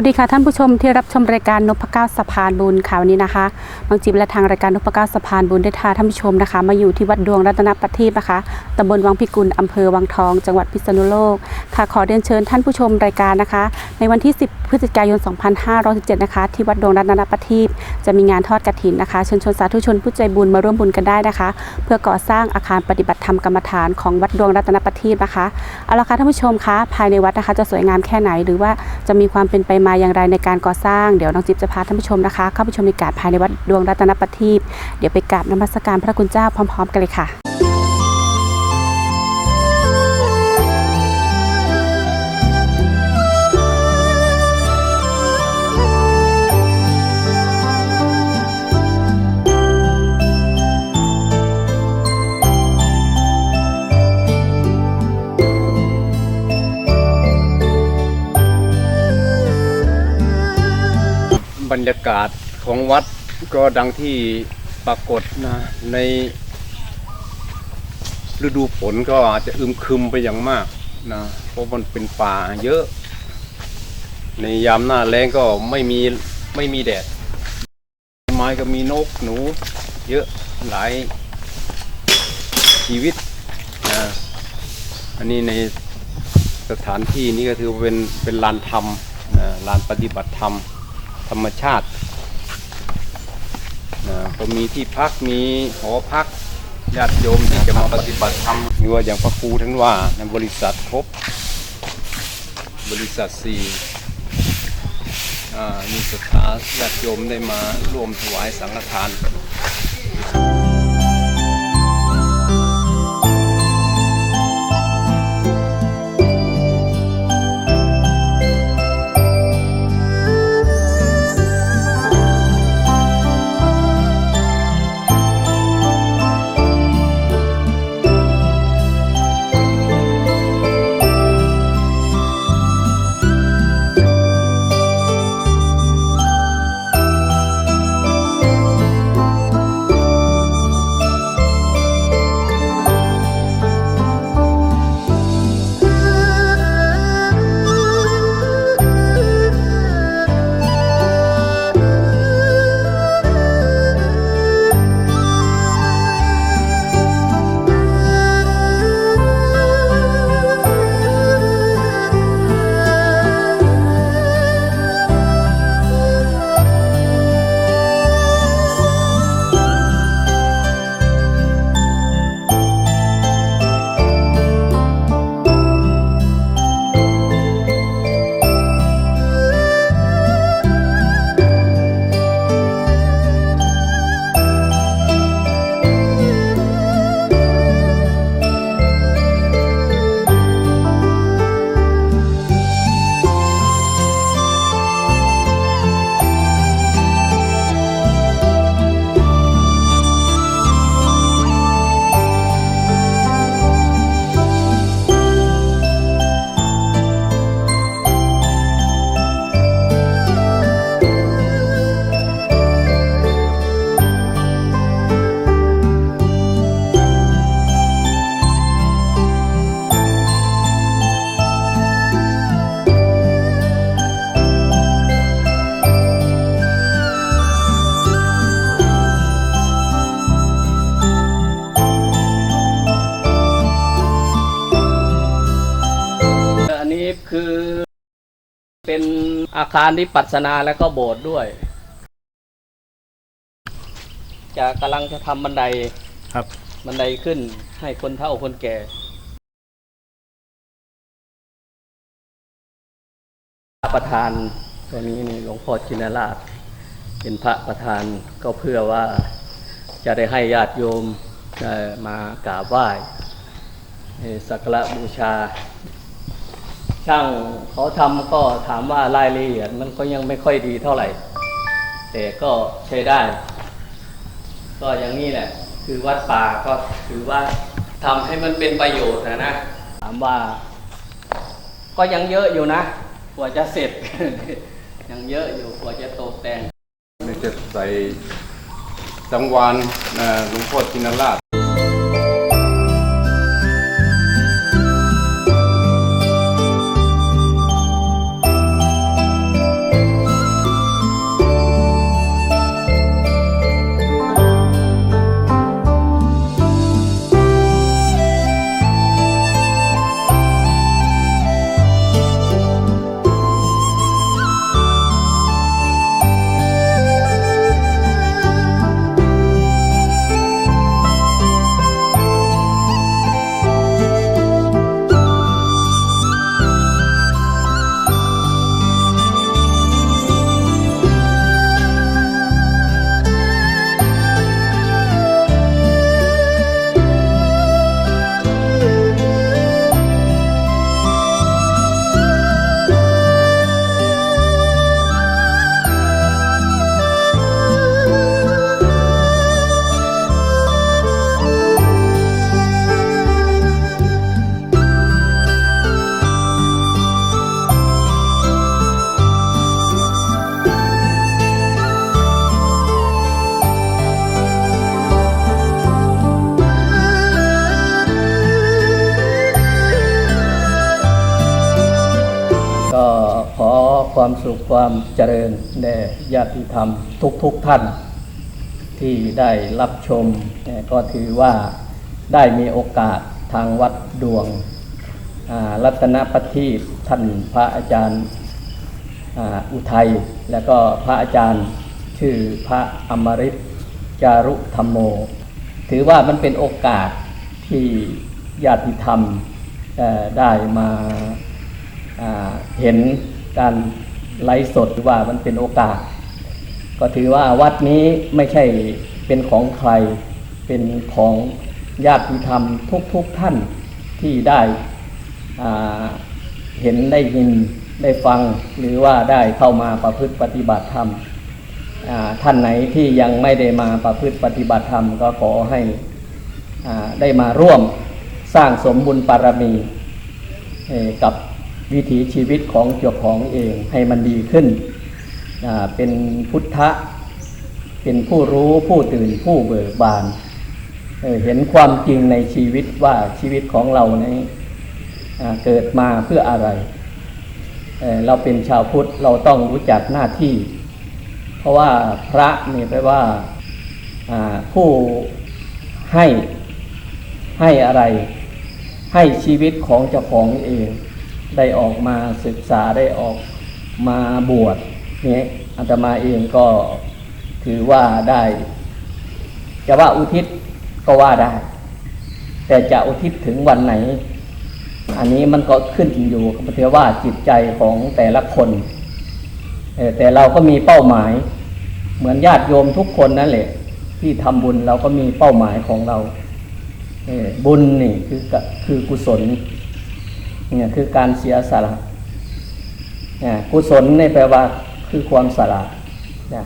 วัสดีค่ะท่านผู้ชมที่รับชมรายการนพเก้าสะพานบุญค่ะวันนี้นะคะบางจิบและทางรายการนพเก้าสะพานบุญได้พาท่านผู้ชมนะคะ มาอยู่ที่วัดดวงรัตนประทีปนะคะตำบลวังพิกุลอำเภอวังทอง จังหวัดพิษณุโลกค่ะขอเรียนเชิญท่านผู้ชมรายการนะคะ ในวันที่ 10 พฤศจิกายน 2517 นะคะ ที่วัดดวงรัตนประทีปจะมีงานทอดกฐินนะคะเชิญชวนสาธุชนผู้ใจบุญมาร่วมบุญกันได้นะคะ เพื่อก่อสร้างอาคารปฏิบัติธรรมกรรมฐานของวัดดวงรัตนประทีปนะคะเอาละค่ะท่านผู้ชมคะภายในวัดนะคะจะสวยงามแค่ไหนหรือว่าจะมีความเป็นไปมาอย่างไรในการก่อสร้าง เดี๋ยวน้องจิ๊บจะพาท่านผู้ชมนะคะ เข้าไปชมบรรยากาศภายในวัดดวงรัตนประทีปเดี๋ยวไปกราบนมัสการพระคุณเจ้าพร้อม ๆ กันเลยค่ะ รรยากาศของวัดก็ดังที่ปรากฏนะในฤดูฝนก็อาจจะอึมครึมไปอย่างมากนะเพราะมันเป็นป่าเยอะ ในยามหน้าแล้งก็ไม่มีไม่มีแดด ไม้ก็มีนกหนู เยอะหลายชีวิตนะอันนี้ในสถานที่นี้ก็ถือว่าเป็นเป็นลานธรรมนะลานปฏิบัติธรรม ธรรมชาตินะก็มีที่พักมีหอพักญาติโยมที่จะมาปฏิบัติธรรมมีว่าอย่างพระครูท่านว่าในบริษัทครบบริษัทสี่มีศรัทธาญาติโยมได้มาร่วมถวายสังฆทาน อาคารที่ปัสนาแล้วก็โบสถ์ด้วย จะกำลังจะทำบันไดครับ บันไดขึ้นให้คนเฒ่าคนแก่ ประธานตัวนี้นี่หลวงพ่อชินราช เป็นพระประธานก็เพื่อว่าจะได้ให้ญาติโยมได้มากราบไหว้ให้สักการะบูชา ช่างเขาทำก็ถามว่ารายละเอียดมันก็ยังไม่ค่อยดีเท่าไหร่ แต่ก็ใช้ได้ ก็อย่างนี้แหละ คือวัดป่าก็ถือว่าทำให้มันเป็นประโยชน์นะนะ ถามว่า ก็ยังเยอะอยู่นะกว่าจะเสร็จ ยังเยอะอยู่กว่าจะตกแต่งนี่จะใส่สังวานหลวงพ่อจินราช ความสุขความเจริญแด่ญาติธรรมทุกๆทท่าน ที่ได้รับชมก็ถือว่าได้มีโอกาสทางวัดดวงรัตนปฏิบท่านพระอาจารย์อ,อุทัย และก็พระอาจารย์ชื่อพระอมริตจารุธรรมโม ถือว่ามันเป็นโอกาสที่ญาติธรรมได้มาเห็นการ ไลฟ์สดว่ามันเป็นโอกาส ก็ถือว่าวัดนี้ไม่ใช่เป็นของใคร เป็นของญาติธรรมทุกๆทท่านที่ได้เห็นได้ยินได้ฟังหรือว่าได้เข้ามาประพฤติปฏิบัติธรรมท่านไหนที่ยังไม่ได้มาประพฤติปฏิบัติธรรมก็ขอให้อ่าได้มาร่วมสร้างสมบุญปารมีกับ วิถีชีวิตของเจ้าของเองให้มันดีขึ้น เป็นพุทธะ เป็นผู้รู้ผู้ตื่นผู้เบิกบานเเห็นความจริงในชีวิตว่าชีวิตของเราในยอ่าเกิดมาเพื่ออะไรเเราเป็นชาวพุทธเราต้องรู้จักหน้าที่ เพราะว่าพระนี่แปลว่าอ่าผู้ให้ให้อะไรให้ชีวิตของเจ้าของเอง ได้ออกมาศึกษาได้ออกมาบวชเนี่ยอาตมาเองก็ถือว่าได้จะว่าอุทิศก็ว่าได้ แต่จะอุทิศถึงวันไหน อันนี้มันก็ขึ้นอยู่กับเทว่าจิตใจของแต่ละคนแต่เราก็มีเป้าหมาย เหมือนญาติโยมทุกคนนั่นแหละ ที่ทำบุญเราก็มีเป้าหมายของเราบุญนี่คือคือกุศล เนี่ยคือการเสียสละเนี่ยกุศลนี่แปลว่าคือความสละเนี่ย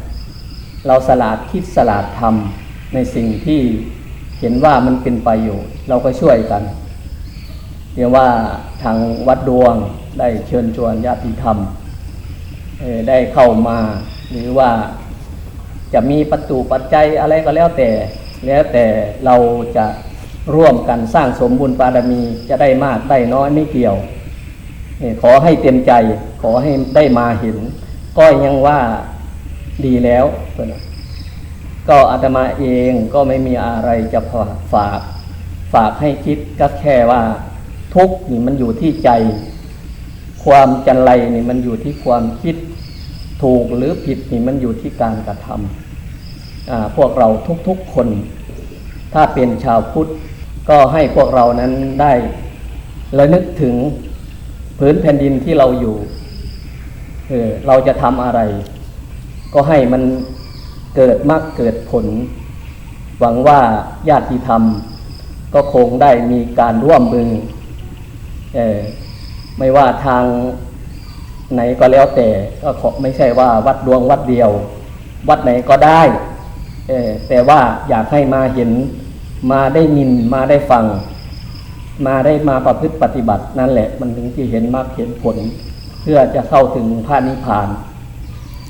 เราสละคิดสละทำในสิ่งที่เห็นว่ามันเป็นประโยชน์ เราก็ช่วยกัน เรียกว่าทางวัดดวงได้เชิญชวนญาติธรรมได้เข้ามาหรือว่าจะมีประตูปัจจัยอะไรก็แล้วแต่ แล้วแต่เราจะ ร่วมกันสร้างสมบุญปารมีจะได้มากได้น้อยไม่เกี่ยวเอ่อขอให้เต็มใจขอให้ได้มาเห็น ก็ยังว่าดีแล้วก็อาตมาเองก็ไม่มีอะไรจะฝาก ฝากฝากให้คิดก็แค่ว่า ทุกข์นี่มันอยู่ที่ใจ ความจันไรนี่มันอยู่ที่ความคิด ถูกหรือผิดนี่มันอยู่ที่การกระทำอ่าพวกเราทุกๆคน ถ้าเป็นชาวพุทธ ก็ให้พวกเรานั้นได้ระลึกถึงพื้นแผ่นดินที่เราอยู่เออเราจะทำอะไร ก็ให้มันเกิดมรรคเกิดผล หวังว่าญาติธรรม ก็คงได้มีการร่วมมือเออไม่ว่าทางไหนก็แล้วแต่ก็ไม่ใช่ว่าวัดดวงวัดเดียว วัดไหนก็ได้เออแต่ว่าอยากให้มาเห็น มาได้ยินมาได้ฟัง มาได้มาประพฤติปฏิบัตินั่นแหละ มันถึงที่เห็นมรรคเห็นผล เพื่อจะเข้าถึงพระนิพพาน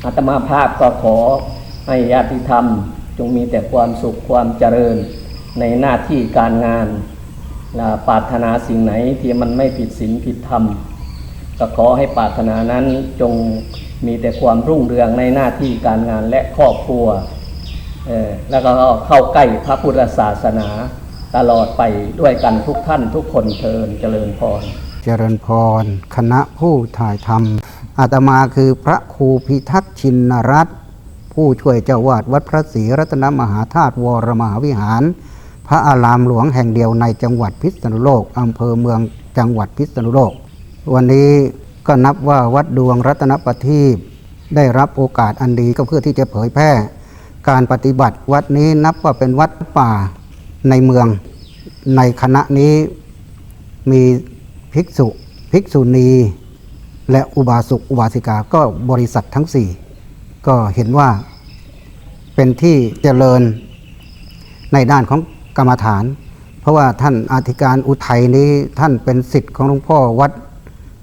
อาตมาภาพก็ขอให้ญาติธรรม จงมีแต่ความสุขความเจริญในหน้าที่การงานและปรารถนาสิ่งไหนที่มันไม่ผิดศีลผิดธรรม ก็ขอให้ปรารถนานั้นจงมีแต่ความรุ่งเรืองในหน้าที่การงานและครอบครัว แล้วก็เข้าใกล้พระพุทธศาสนาตลอดไปด้วยกันทุกท่านทุกคนเทินเจริญพร เจริญพร คณะผู้ถ่ายทำอาตมาคือพระครูพิทักษ์ชินรัตน์ผู้ช่วยเจ้าวาดวัดพระศรีรัตนมหาธาตุวรมหาวิหาร พระอารามหลวงแห่งเดียวในจังหวัดพิษณุโลกอำเภอเมืองจังหวัดพิษณุโลก วันนี้ก็นับว่าวัดดวงรัตนประทีปได้รับโอกาสอันดีก็เพื่อที่จะเผยแพร่ การปฏิบัติวัดนี้นับว่าเป็นวัดป่าในเมือง ในคณะนี้มีภิกษุ ภิกษุณี และอุบาสกอุบาสิกาก็บริษัททั้งสี่ก็เห็นว่าเป็นที่เจริญในด้านของกรรมฐาน เพราะว่าท่านอธิการอุทัยนี้ท่านเป็นสิทธิ์ของหลวงพ่อวัด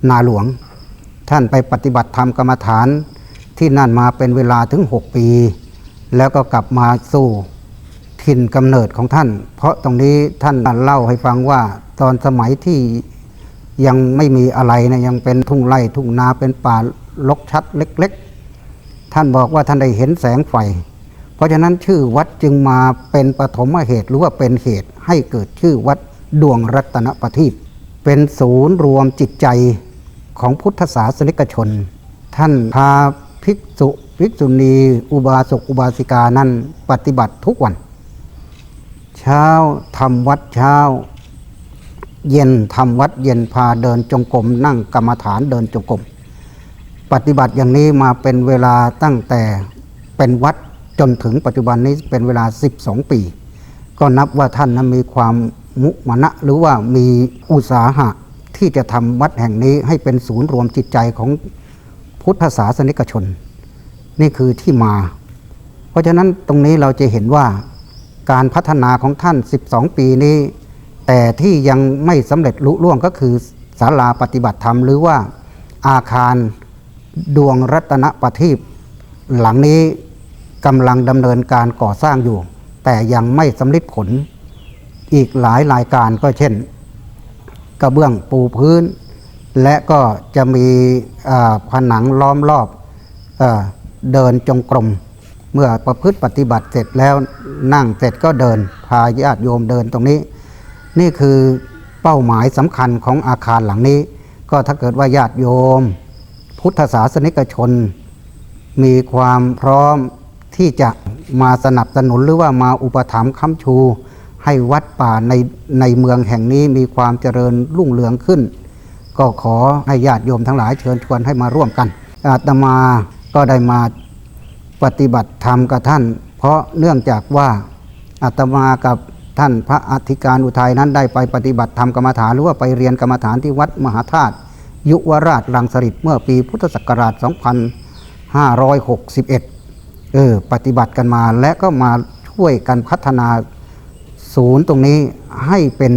นาหลวง ท่านไปปฏิบัติธรรมกรรมฐานที่นั่นมาเป็นเวลาถึง 6 ปี แล้วก็กลับมาสู่ถิ่นกำเนิดของท่าน เพราะตรงนี้ท่านเล่าให้ฟังว่าตอนสมัยที่ยังไม่มีอะไรนะยังเป็นทุ่งไร่ทุ่งนาเป็นป่าลกชัดเล็ก ๆ ท่านบอกว่าท่านได้เห็นแสงไฟ เพราะฉะนั้นชื่อวัดจึงมาเป็นปฐมเหตุหรือว่าเป็นเหตุให้เกิดชื่อวัดดวงรัตนประทีปเป็นศูนย์รวมจิตใจของพุทธศาสนิกชน ท่านพา ภิกษุภิกษุณีอุบาสกอุบาสิกานั้นปฏิบัติทุกวัน เช้าทำวัดเช้า เย็นทำวัดเย็นพาเดินจงกรมนั่งกรรมฐานเดินจงกรมปฏิบัติอย่างนี้มาเป็นเวลาตั้งแต่เป็นวัดจนถึงปัจจุบันนี้เป็นเวลา 12 ปี ก็นับว่าท่านนั้นมีความมุมานะหรือว่ามีอุตสาหะที่จะทำวัดแห่งนี้ให้เป็นศูนย์รวมจิตใจของ พุทธศาสนิกชน นี่คือที่มา เพราะฉะนั้นตรงนี้เราจะเห็นว่าการพัฒนาของท่าน 12 ปีนี้ แต่ที่ยังไม่สำเร็จลุล่วงก็คือศาลาปฏิบัติธรรม หรือว่าอาคารดวงรัตนประทีปหลังนี้กำลังดำเนินการก่อสร้างอยู่ แต่ยังไม่สำเร็จผลอีกหลายรายการก็เช่น กระเบื้องปูพื้น และก็จะมีผนังล้อมรอบเอเดินจงกรม เมื่อประพฤติปฏิบัติเสร็จแล้วนั่งเสร็จก็เดินพาญาติโยมเดินตรงนี้ นี่คือเป้าหมายสำคัญของอาคารหลังนี้ ก็ถ้าเกิดว่าญาติโยม พุทธศาสนิกชน มีความพร้อมที่จะมาสนับสนุนหรือว่ามาอุปถัมภ์ค้ำชู ให้วัดป่าในในเมืองแห่งนี้มีความเจริญรุ่งเรืองขึ้น ก็ขอให้ญาติโยมทั้งหลายเชิญชวนให้มาร่วมกัน อาตมาก็ได้มาปฏิบัติธรรมกับท่าน เพราะเนื่องจากว่าอาตมากับท่านพระอธิการอุทัยนั้นได้ไปปฏิบัติธรรมกรรมฐานหรือว่าไปเรียนกรรมฐานที่วัดมหาธาตุยุวราชรังสฤษเมื่อปีพุทธศักราช 2561 เออปฏิบัติกันมาและก็มาช่วยกันพัฒนาศูนย์ตรงนี้ให้เป็น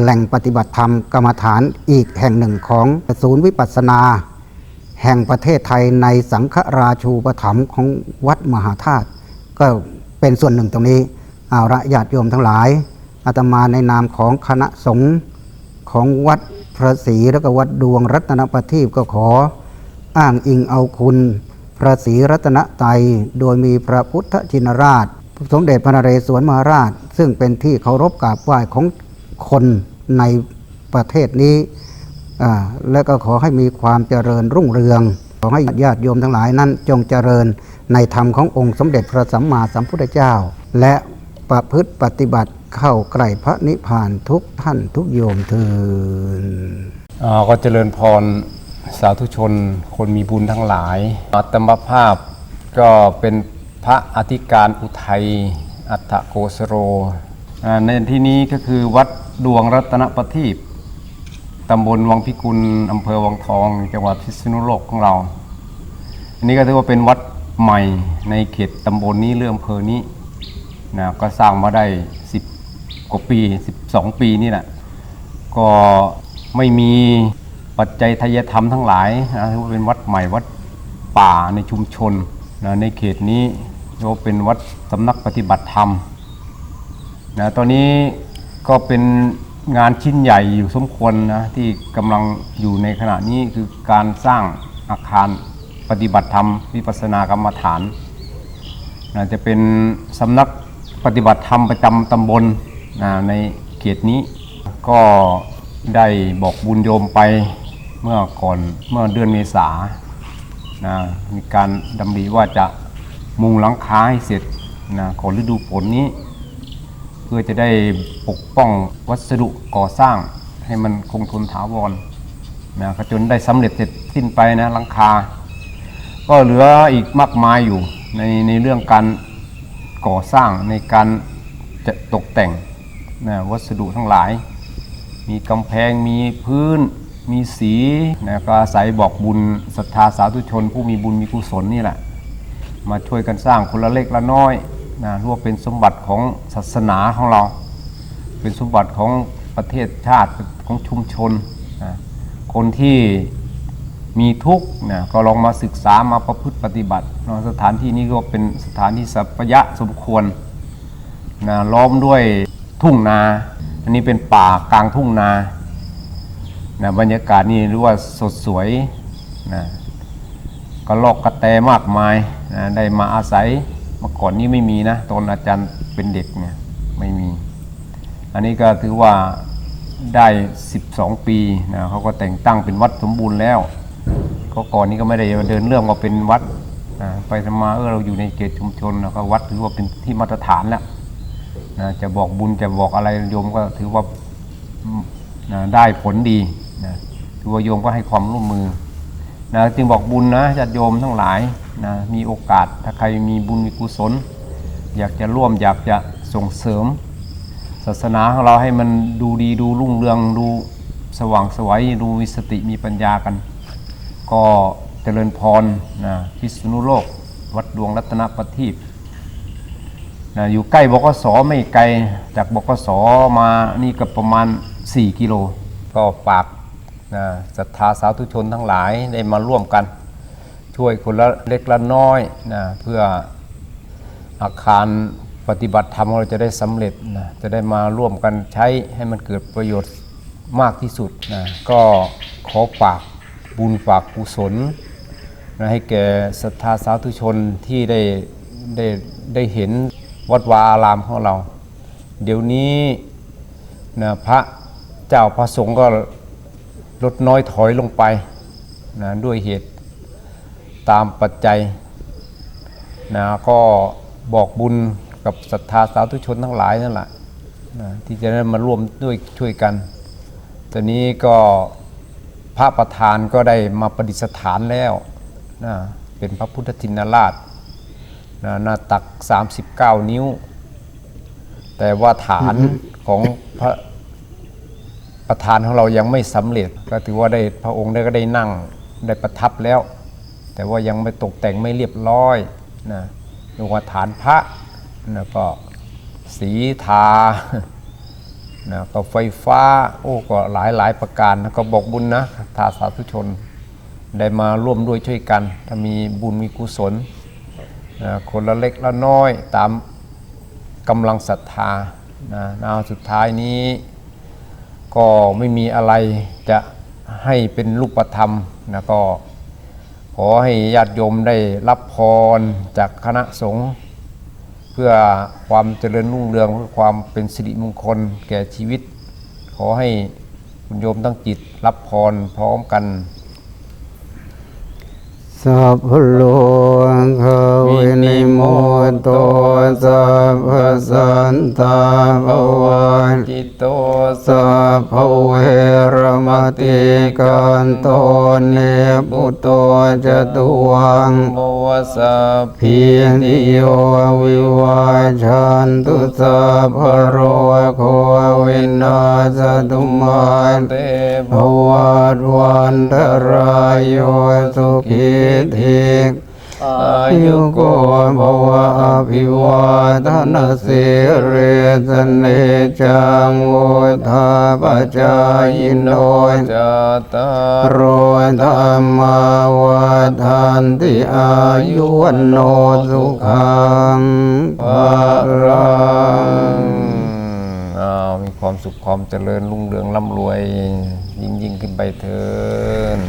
แหล่งปฏิบัติธรรมกรรมฐานอีกแห่งหนึ่งของศูนย์วิปัสสนา แห่งประเทศไทยในสังฆราชูปถัมภ์ของวัดมหาธาตุก็เป็นส่วนหนึ่งตรงนี้เอาละญาติโยมทั้งหลายอาตมาในนามของคณะสงฆ์ของวัดพระศรีแล้วก็วัดดวงรัตนประทีปก็ขอ อ้างอิงเอาคุณพระศรีรัตนไตรัยโดยมีพระพุทธชินราช สมเด็จพระนเรศวรมหาราช ซึ่งเป็นที่เคารพกราบไหว้ของ คนในประเทศนี้ และก็ขอให้มีความเจริญรุ่งเรือง ขอให้ญาติโยมทั้งหลายนั้นจงเจริญในธรรมขององค์สมเด็จพระสัมมาสัมพุทธเจ้า และประพฤติปฏิบัติเข้าใกล้พระนิพพานทุกท่านทุกโยมเทินก็เจริญพรสาธุชน คนมีบุญทั้งหลายอัตมภาพก็เป็นพระอธิการอุทัยอัฏฐโกสโร ในที่นี้ก็คือวัดดวงรัตนประทีปตำบลวังพิกุลอำเภอวังทองจังหวัดพิษณุโลกของเรา อันนี้ก็ถือว่าเป็นวัดใหม่ในเขตตำบลนี้หรืออำเภอนี้นะก็สร้างมาได้ 10 กว่าปี 12 ปีนี่แหละก็ไม่มีปัจจัยทายธรรมทั้งหลายนะถือว่าเป็นวัดใหม่วัดป่าในชุมชนนะในเขตนี้เรียกว่าเป็นวัดสำนักปฏิบัติธรรม นะตอนนี้ก็เป็นงานชิ้นใหญ่อยู่สมควรนะที่กำลังอยู่ในขณะนี้คือการสร้างอาคารปฏิบัติธรรมวิปัสสนากรรมฐานนะจะเป็นสำนักปฏิบัติธรรมประจำตำบลนะในเขตนี้ ก็ได้บอกบุญโยมไปเมื่อก่อนเมื่อเดือนเมษานะมีการดำริว่าจะมุงหลังคาให้เสร็จนะก่อนฤดูฝนนี้ พื่อจะได้ปกป้องวัสดุก่อสร้าง ให้มันคงทนถาวรนะก็จนได้สำเร็จเสร็จสิ้นไปนะหลังคา ก็เหลืออีกมากมายอยู่ในในเรื่องการก่อสร้างในการจะตกแต่งนะวัสดุทั้งหลาย มีกำแพงมีพื้น มีสีนะก็อาศัยบอกบุญศรัทธาสาธุชน ผู้มีบุญมีกุศลนี่แหละ มาช่วยกันสร้างคนละเล็กละน้อย นะรว่าเป็นสมบัติของศาสนาของเรา เป็นสมบัติของประเทศชาติของชุมชนนะคนที่มีทุกข์นะก็ลองมาศึกษามาประพฤติปฏิบัตินะสถานที่นี้ก็เป็นสถานที่สัพยะสมควรนะล้อมด้วยทุ่งนา อันนี้เป็นป่ากลางทุ่งนานะบรรยากาศนี่รู้ว่าสดสวยนะก็ลอกกระแตมากมายนะได้มาอาศัย มื่อก่อนนี้ไม่มีนะตอนอาจารย์เป็นเด็กเนี่ยไม่มี อันนี้ก็ถือว่าได้ 12 ปีนะเขาก็แต่งตั้งเป็นวัดสมบูรณ์แล้วก็ก่อนนี้ก็ไม่ได้เดินเรื่องว่าเป็นวัดนะไปทำมาเออเราอยู่ในเขตชุมชนนะก็วัดถือว่าเป็นที่มาตรฐานแล้วนะจะบอกบุญจะบอกอะไรโยมก็ถือว่านะได้ผลดีนะถือว่าโยมก็ให้ความร่วมมือนะจึงบอกบุญนะญาติโยมทั้งหลาย นะมีโอกาสถ้าใครมีบุญมีกุศล อยากจะร่วมอยากจะส่งเสริม ศาสนาของเราให้มันดูดีดูรุ่งเรืองดูสว่างสวัยดูมีสติมีปัญญากัน ก็เจริญพรนะพิษณุโลก วัดดวงรัตนประทีปนะอยู่ใกล้บกสไม่ไกลจากบกสมานี่ก็ประมาณ 4 กิโล ก็ฝากนะศรัทธาสาธุชนทั้งหลายได้มาร่วมกัน ช่วยคนละเล็กละน้อยนะเพื่ออาคารปฏิบัติธรรมของเราจะได้สำเร็จนะจะได้มาร่วมกันใช้ให้มันเกิดประโยชน์มากที่สุดนะก็ขอฝากบุญฝากกุศลนะให้แก่ศรัทธาสาธุชนที่ได้ได้ได้เห็นวัดวาอารามของเรา เดี๋ยวนี้นะพระเจ้าพระสงฆ์ก็ลดน้อยถอยลงไปนะด้วยเหตุ ตามปัจจัยนะก็บอกบุญกับศรัทธาสาธุชนทั้งหลายนั่นแหละนะที่จะได้มาร่วมด้วยช่วยกันตอนนี้ก็พระประธานก็ได้มาประดิษฐานแล้วนะเป็นพระพุทธทินราชนะหน้าตัก 39 นิ้ว แต่ว่าฐานของพระประธานของเรายังไม่สำเร็จ ก็ถือว่าได้พระองค์ได้ก็ได้นั่งได้ประทับแล้ว แต่ว่ายังไม่ตกแต่งไม่เรียบร้อยนะลงว่าฐานพระนะก็สีทานะก็ไฟฟ้า โอ้ก็หลายหลายประการนะก็บอกบุญนะทาสาธุชน ได้มาร่วมด้วยช่วยกัน ถ้ามีบุญมีกุศลนะคนละเล็กละน้อยตามกำลังศรัทธานะนาสุดท้ายนี้ ก็ไม่มีอะไรจะให้เป็นรูปธรรมนะก็ ขอให้ญาติโยมได้รับพรจากคณะสงฆ์เพื่อความเจริญรุ่งเรืองเพื่อความเป็นสิริมงคลแก่ชีวิต ขอให้คุณโยมตั้งจิตรับพรพร้อมกัน สัพพโลกวินิโมโตสัพพสันตาภวันจิตโตสัพพเวรมติกันโตเนปุตโตจตุวังโมสัพพีนิโยวิวาชันตุสัพพโรโควินาสตุมาเตเตภวัตวันตรายโยสุขีทิกอายุโกภวะอภิวาทนาสิริสเนจังโวธาปจายโนจตารโรธรรมาวัฏันติอายุวันโนสุขังภารังมีความสุขความเจริญรุ่งเรืองร่ำรวย ยิ่งยิ่งขึ้นไปเถิน